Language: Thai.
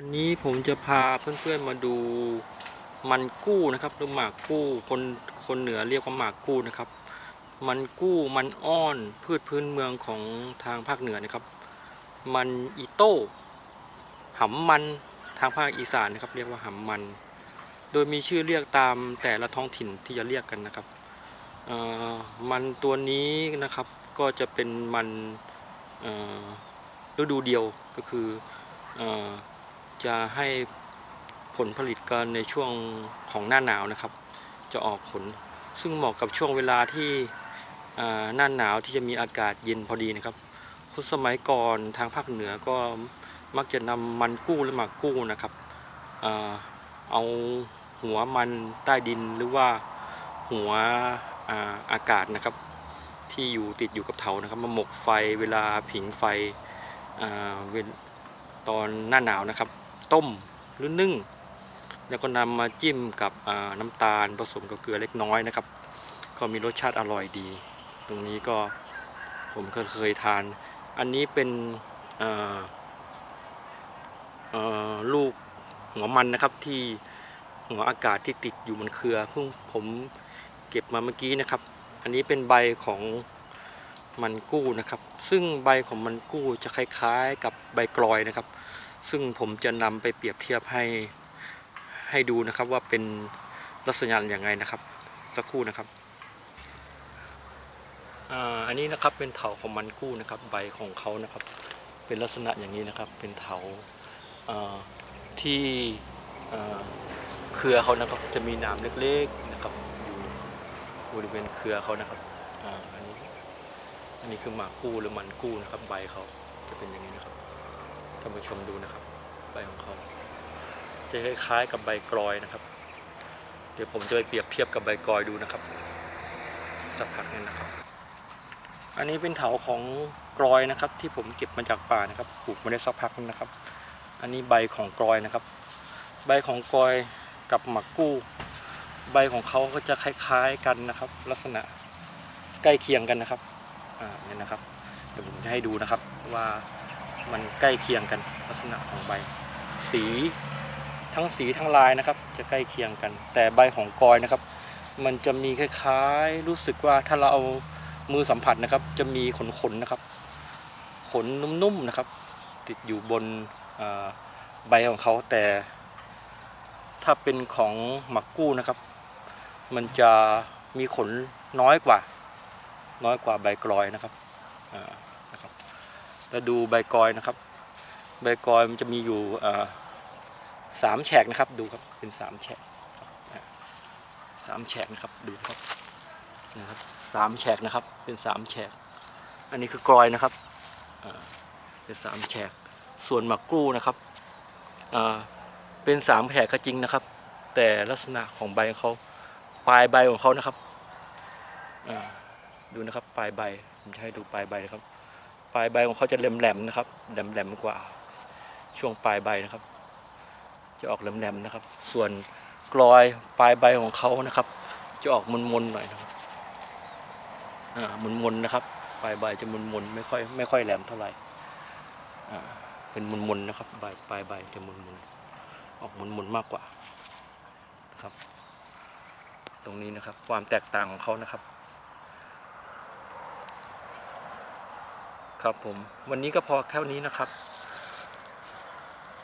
วันนี้ผมจะพาเพื่อนๆมาดูมันกู้นะครับหรือหมากกู้คนคนเหนือเรียกว่าหมากกู้นะครับ มันกู้มันอ้อนพืชพื้นเมืองของทางภาคเหนือนะครับ มันอีโต้หำมันทางภาคอีสานนะครับ เรียกว่าหำมัน โดยมีชื่อเรียกตามแต่ละท้องถิ่นที่จะเรียกกันนะครับมันตัวนี้นะครับก็จะเป็นมันฤดูเดียวก็คืออ จะให้ผลผลิตกันในช่วงของหน้าหนาวนะครับ จะออกผลซึ่งเหมาะกับช่วงเวลาที่หน้าหนาวที่จะมีอากาศเย็นพอดีนะครับคนสมัยก่อนทางภาคเหนือก็มักจะนำมันกู้หรือหมากกู้นะครับเอาหัวมันใต้ดินหรือว่าหัวอาอากาศนะครับ ที่อยู่ติดอยู่กับเถานะครับมาหมกไฟเวลาผิงไฟอตอนหน้าหนาวนะครับ ต้มหรือนึ่ง แล้วก็นำมาจิ้มกับน้ำตาลผสมกับเกลือเล็กน้อยนะครับ ก็มีรสชาติอร่อยดี ตรงนี้ก็ผมก็เคยทาน อันนี้เป็นลูกหัวมันนะครับที่หัวอากาศที่ติดอยู่บนเครือเพิ่งผมเก็บมาเมื่อกี้นะครับ อันนี้เป็นใบของมันกู้นะครับ ซึ่งใบของมันกู้จะคล้ายๆ กับใบกลอยนะครับ ซึ่งผมจะนำไปเปรียบเทียบให้ให้ดูนะครับว่าเป็นลักษณะอย่างไงนะครับ สักครู่นะครับอันนี้นะครับเป็นเถาของมันกู้นะครับ ใบของเขานะครับ เป็นลักษณะอย่างนี้นะครับ เป็นเถาที่เครือเขานะครับจะมีหนามเล็กๆนะครับอยู่บริเวณเครือเขานะครับออันนี้อันนี้คือหมากกู้หรือมันกู้นะครับ ใบเขาจะเป็นอย่างนี้นะครับ ท่านผู้ชมดูนะครับ ใบของเขาจะคล้ายๆกับใบกลอยนะครับ เดี๋ยวผมจะไปเปรียบเทียบกับใบกลอยดูนะครับ สักพักนึงนะครับ อันนี้เป็นเถาของกลอยนะครับ ที่ผมเก็บมาจากป่านะครับปลูกมาได้สักพักนึงนะครับ อันนี้ใบของกลอยนะครับ ใบของกลอยกับหมากกู้ ใบของเขาก็จะคล้ายๆกันนะครับ ลักษณะใกล้เคียงกันนะครับอ่าเนี่ยนะครับ เดี๋ยวผมจะให้ดูนะครับว่า มันใกล้เคียงกันลักษณะของใบ สีทั้งสีทั้งลายนะครับ จะใกล้เคียงกัน แต่ใบของกอยนะครับ มันจะมีคล้ายๆ รู้สึกว่าถ้าเราเอามือสัมผัสนะครับ จะมีขนๆนะครับ ขนนุ่มๆนะครับ ติดอยู่บนใบของเขาแต่ ถ้าเป็นของหมักกู้นะครับ มันจะมีขนน้อยกว่า น้อยกว่าใบกลอยนะครับอ่า นะครับแล้วดูใบกอยนะครับ ใบกอยมันจะมีอยู่สามแฉกนะครับดูครับเป็นสามแฉกสามแฉกนะครับดูครับนะครับสามแฉกนะครับเป็นสามแฉก อันนี้คือกอยนะครับเป็นสามแฉก ส่วนหมักกรูนะครับเป็นสามแฉกก็จริงนะครับ แต่ลักษณะของใบของเขาปลายใบของเขานะครับดูนะครับปลายใบผมจะให้ดูปลายใบนะครับ ลายใบของเขาจะแหลมๆนะครับแหลมๆกว่า ช่วงปลายใบนะครับ จะออกแหลมๆนะครับ ส่วนกลอยปลายใบของเขานะครับ จะออกมนๆหน่อยนะครับอ่ามนๆนะครับ ปลายใบจะมนๆไม่ค่อยไม่ค่อยแหลมเท่าไหร่อ่าเป็นมนๆนะครับใบปลายใบจะมนๆออกมนๆมากกว่านะครับ ตรงนี้นะครับความแตกต่างของเขานะครับ ครับผม วันนี้ก็พอแค่นี้นะครับ